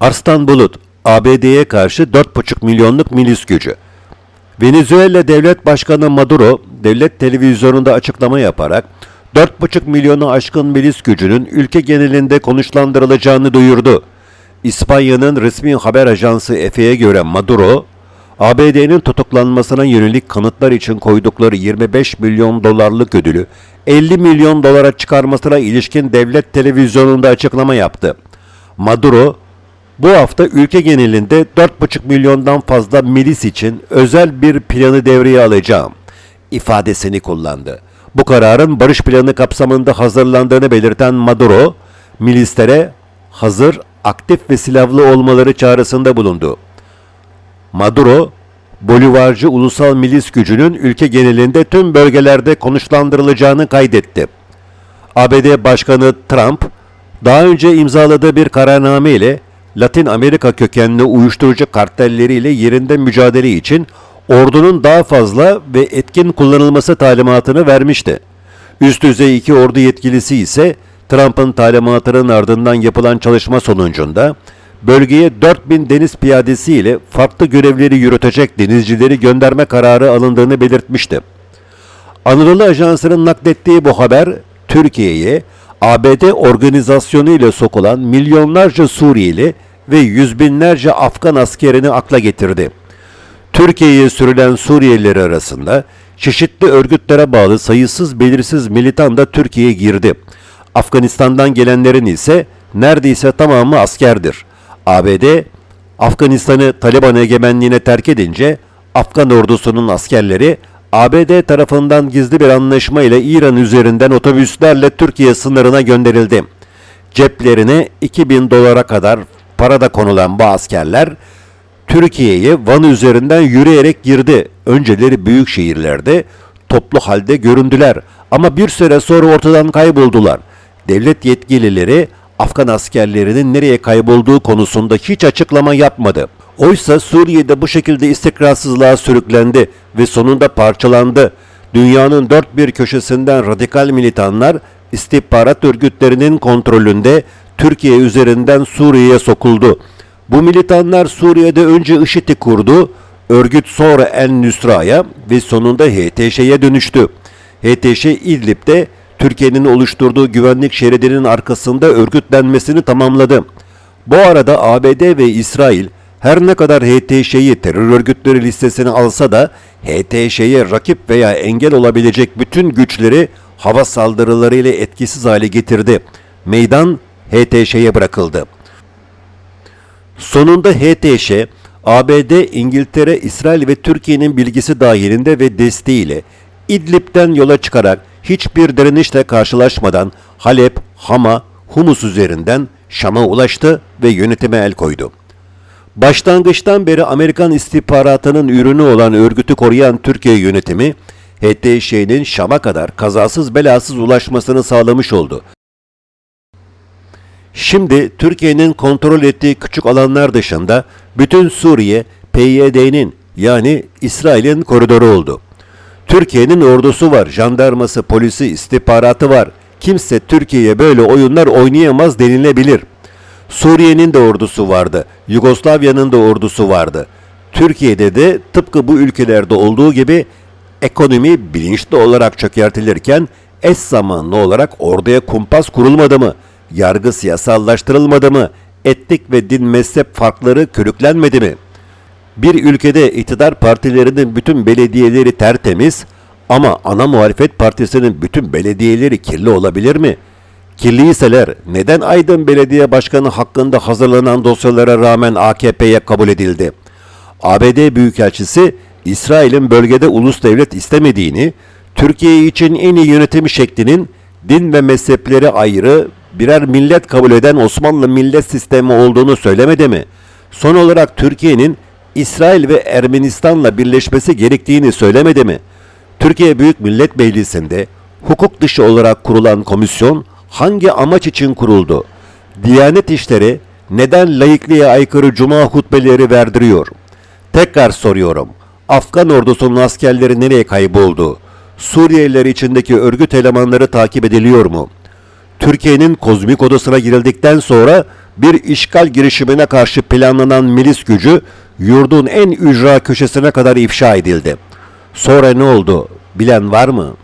Arslan Bulut, ABD'ye karşı 4,5 milyonluk milis gücü. Venezuela Devlet Başkanı Maduro, devlet televizyonunda açıklama yaparak 4,5 milyonu aşkın milis gücünün ülke genelinde konuşlandırılacağını duyurdu. İspanya'nın resmi haber ajansı EFE'ye göre Maduro, ABD'nin tutuklanmasına yönelik kanıtlar için koydukları 25 milyon dolarlık ödülü 50 milyon dolara çıkarmasına ilişkin devlet televizyonunda açıklama yaptı. Maduro, bu hafta ülke genelinde 4,5 milyondan fazla milis için özel bir planı devreye alacağım ifadesini kullandı. Bu kararın barış planı kapsamında hazırlandığını belirten Maduro, milislere hazır, aktif ve silahlı olmaları çağrısında bulundu. Maduro, Bolivarcı ulusal milis gücünün ülke genelinde tüm bölgelerde konuşlandırılacağını kaydetti. ABD Başkanı Trump, daha önce imzaladığı bir kararname ile Latin Amerika kökenli uyuşturucu kartelleriyle yerinde mücadele için ordunun daha fazla ve etkin kullanılması talimatını vermişti. Üst düzey iki ordu yetkilisi ise Trump'ın talimatının ardından yapılan çalışma sonucunda bölgeye 4000 deniz piyadesi ile farklı görevleri yürütecek denizcileri gönderme kararı alındığını belirtmişti. Anadolu Ajansı'nın naklettiği bu haber Türkiye'ye ABD organizasyonu ile sokulan milyonlarca Suriyeli ve yüz binlerce Afgan askerini akla getirdi. Türkiye'ye sürülen Suriyeliler arasında çeşitli örgütlere bağlı sayısız belirsiz militan da Türkiye'ye girdi. Afganistan'dan gelenlerin ise neredeyse tamamı askerdir. ABD, Afganistan'ı Taliban egemenliğine terk edince Afgan ordusunun askerleri ABD tarafından gizli bir anlaşma ile İran üzerinden otobüslerle Türkiye sınırına gönderildi. Ceplerine 2000 dolara kadar para da konulan bu askerler Türkiye'ye Van üzerinden yürüyerek girdi. Önceleri büyük şehirlerde toplu halde göründüler ama bir süre sonra ortadan kayboldular. Devlet yetkilileri Afgan askerlerinin nereye kaybolduğu konusunda hiç açıklama yapmadı. Oysa Suriye'de bu şekilde istikrarsızlığa sürüklendi ve sonunda parçalandı. Dünyanın dört bir köşesinden radikal militanlar istihbarat örgütlerinin kontrolünde Türkiye üzerinden Suriye'ye sokuldu. Bu militanlar Suriye'de önce IŞİD'i kurdu, örgüt sonra En Nusra'ya ve sonunda HTŞ'ye dönüştü. HTŞ İdlib'de Türkiye'nin oluşturduğu güvenlik şeridinin arkasında örgütlenmesini tamamladı. Bu arada ABD ve İsrail her ne kadar HTŞ'yi terör örgütleri listesine alsa da HTŞ'ye rakip veya engel olabilecek bütün güçleri hava saldırılarıyla etkisiz hale getirdi. Meydan HTŞ'ye bırakıldı. Sonunda HTŞ, ABD, İngiltere, İsrail ve Türkiye'nin bilgisi dahilinde ve desteğiyle İdlib'den yola çıkarak hiçbir direnişle karşılaşmadan Halep, Hama, Humus üzerinden Şam'a ulaştı ve yönetime el koydu. Başlangıçtan beri Amerikan istihbaratının ürünü olan örgütü koruyan Türkiye yönetimi, HTŞ'nin Şam'a kadar kazasız belasız ulaşmasını sağlamış oldu. Şimdi Türkiye'nin kontrol ettiği küçük alanlar dışında bütün Suriye PYD'nin yani İsrail'in koridoru oldu. Türkiye'nin ordusu var, jandarması, polisi, istihbaratı var. Kimse Türkiye'ye böyle oyunlar oynayamaz denilebilir. Suriye'nin de ordusu vardı, Yugoslavya'nın da ordusu vardı. Türkiye'de de tıpkı bu ülkelerde olduğu gibi ekonomi bilinçli olarak çökertilirken eş zamanlı olarak orduya kumpas kurulmadı mı? Yargı siyasallaştırılmadı mı? Etnik ve din mezhep farkları körüklenmedi mi? Bir ülkede iktidar partilerinin bütün belediyeleri tertemiz ama ana muhalefet partisinin bütün belediyeleri kirli olabilir mi? Kirliyseler neden Aydın Belediye Başkanı hakkında hazırlanan dosyalara rağmen AKP'ye kabul edildi? ABD Büyükelçisi İsrail'in bölgede ulus devlet istemediğini, Türkiye için en iyi yönetim şeklinin din ve mezhepleri ayrı birer millet kabul eden Osmanlı millet sistemi olduğunu söylemedi mi? Son olarak Türkiye'nin İsrail ve Ermenistan'la birleşmesi gerektiğini söylemedi mi? Türkiye Büyük Millet Meclisi'nde hukuk dışı olarak kurulan komisyon hangi amaç için kuruldu? Diyanet işleri neden laikliğe aykırı cuma hutbeleri verdiriyor? Tekrar soruyorum. Afgan ordusunun askerleri nereye kayboldu? Suriyeliler içindeki örgüt elemanları takip ediliyor mu? Türkiye'nin kozmik odasına girildikten sonra bir işgal girişimine karşı planlanan milis gücü yurdun en ücra köşesine kadar ifşa edildi. Sonra ne oldu? Bilen var mı?